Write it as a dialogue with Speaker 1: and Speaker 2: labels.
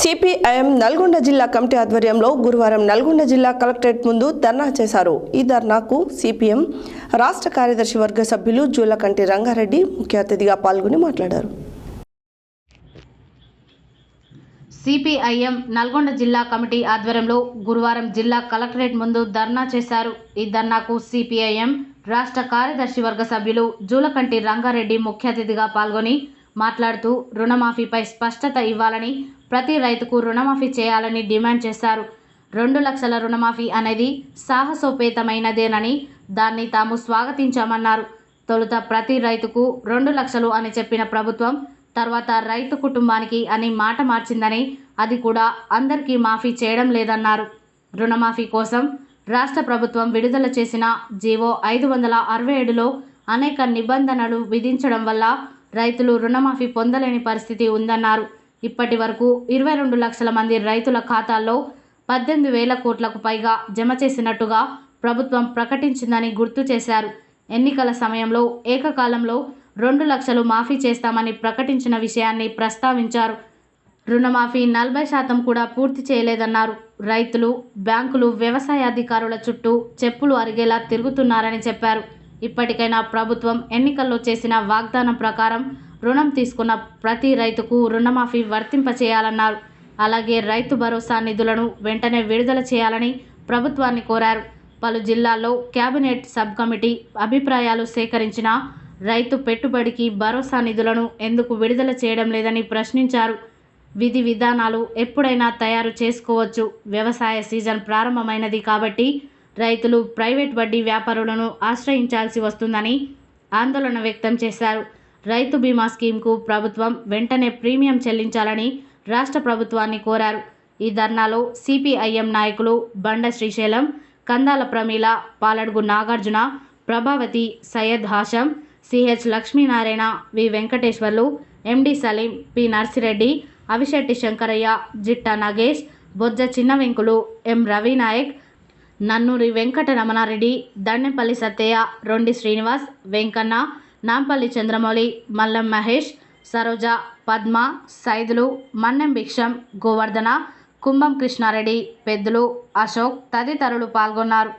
Speaker 1: CPIM Nalgonda జిల్లా committee ఆధ్వర్యంలో గురువారం నల్గొండ జిల్లా కలెక్టరేట్ ముందు ధర్నా చేశారు. ఈ ధర్నాకు సిపిఎం రాష్ట్ర కార్యదర్శి వర్గ సభ్యులు జూలకంటి రంగారెడ్డి ముఖ్య అతిథిగా పాల్గొని మాట్లాడారు.
Speaker 2: సిపిఐఎం నల్గొండ జిల్లా కమిటీ ఆధ్వర్యంలో గురువారం జిల్లా కలెక్టరేట్ ముందు ధర్నా చేశారు. ఈ ధర్నాకు సిపిఐఎం రాష్ట్ర కార్యదర్శి వర్గ సభ్యులు జూలకంటి రంగారెడ్డి ముఖ్య అతిథిగా పాల్గొని మాట్లాడుతూ రుణమాఫీపై స్పష్టత ఇవ్వాలని ప్రతి రైతుకు రుణమాఫీ చేయాలని డిమాండ్ చేశారు. రెండు లక్షల రుణమాఫీ అనేది సాహసోపేతమైనదేనని దాన్ని తాము స్వాగతించామన్నారు. తొలుత ప్రతి రైతుకు రెండు లక్షలు అని చెప్పిన ప్రభుత్వం తర్వాత రైతు కుటుంబానికి అని మాట మార్చిందని అది కూడా అందరికీ మాఫీ చేయడం లేదన్నారు. రుణమాఫీ కోసం రాష్ట్ర ప్రభుత్వం విడుదల చేసిన జీవో ఐదు వందల అరవై ఏడులో అనేక నిబంధనలు విధించడం వల్ల రైతులు రుణమాఫీ పొందలేని పరిస్థితి ఉందన్నారు. ఇప్పటి వరకు ఇరవై రెండు లక్షల మంది రైతుల ఖాతాల్లో పద్దెనిమిది వేల కోట్లకు పైగా జమ చేసినట్టుగా ప్రభుత్వం ప్రకటించిందని గుర్తు చేశారు. ఎన్నికల సమయంలో ఏకకాలంలో రెండు లక్షలు మాఫీ చేస్తామని ప్రకటించిన విషయాన్ని ప్రస్తావించారు. రుణమాఫీ నలభై శాతం కూడా పూర్తి చేయలేదన్నారు. రైతులు బ్యాంకులు వ్యవసాయ అధికారుల చుట్టూ చెప్పులు అరిగేలా తిరుగుతున్నారని చెప్పారు. ఇప్పటికైనా ప్రభుత్వం ఎన్నికల్లో చేసిన వాగ్దానం ప్రకారం రుణం తీసుకున్న ప్రతి రైతుకు రుణమాఫీ వర్తింపచేయాలన్నారు. అలాగే రైతు భరోసా నిధులను వెంటనే విడుదల చేయాలని ప్రభుత్వాన్ని కోరారు. పలు జిల్లాల్లో కేబినెట్ సబ్ కమిటీ అభిప్రాయాలు సేకరించిన రైతు పెట్టుబడికి భరోసా నిధులను ఎందుకు విడుదల చేయడం లేదని ప్రశ్నించారు. విధి విధానాలు ఎప్పుడైనా తయారు చేసుకోవచ్చు. వ్యవసాయ సీజన్ ప్రారంభమైనది కాబట్టి రైతులు ప్రైవేట్ వడ్డీ వ్యాపారులను ఆశ్రయించాల్సి వస్తుందని ఆందోళన వ్యక్తం చేశారు. రైతు బీమా స్కీమ్కు ప్రభుత్వం వెంటనే ప్రీమియం చెల్లించాలని రాష్ట్ర ప్రభుత్వాన్ని కోరారు. ఈ ధర్నాలో సిపిఐఎం నాయకులు Banda Srisailam Kandala Pramila Paladugu Nagarjuna Prabhavathi Syed Hasham CH Lakshminarayana V Venkateswarlu MD Saleem P Narsireddy Avisetti Shankaraiah Jitta Nagesh Bojja Chinna Venkulu M Ravinayak Nannuri Venkata Ramanareddy దండెపల్లి Sattaiah Rondi Srinivas Venkanna Nampally Chandramouli Mallam Mahesh Saroja Padma Saidulu Mannem భిక్షం గోవర్ధన కుంభం కృష్ణారెడ్డి పెద్దలు అశోక్ తదితరులు పాల్గొన్నారు.